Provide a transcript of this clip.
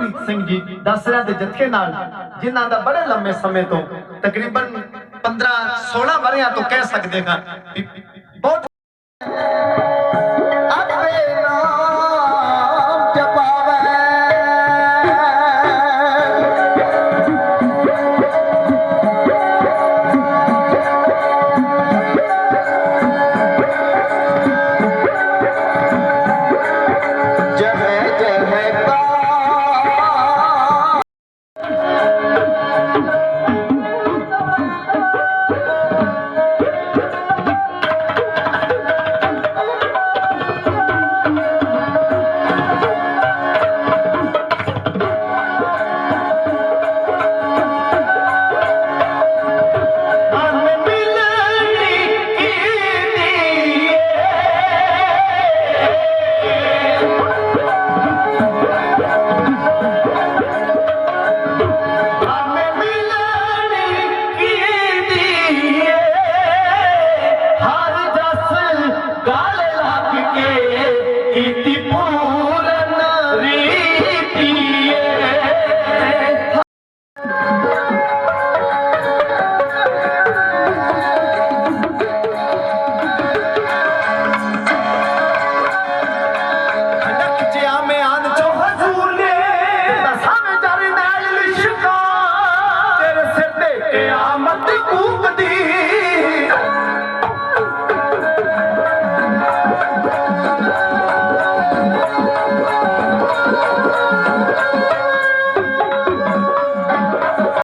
ਗੁਰਪ੍ਰੀਤ ਸਿੰਘ ਜੀ ਦਸਰਿਆਂ ਦੇ ਜਥੇ ਨਾਲ, ਜਿਨ੍ਹਾਂ ਦਾ ਬੜੇ ਲੰਮੇ ਸਮੇਂ ਤੋਂ ਤਕਰੀਬਨ 15 16 ਵਰਿਆਂ ਤੋਂ ਕਹਿ ਸਕਦੇ ਹਾਂ ਬਹੁਤ पूर न री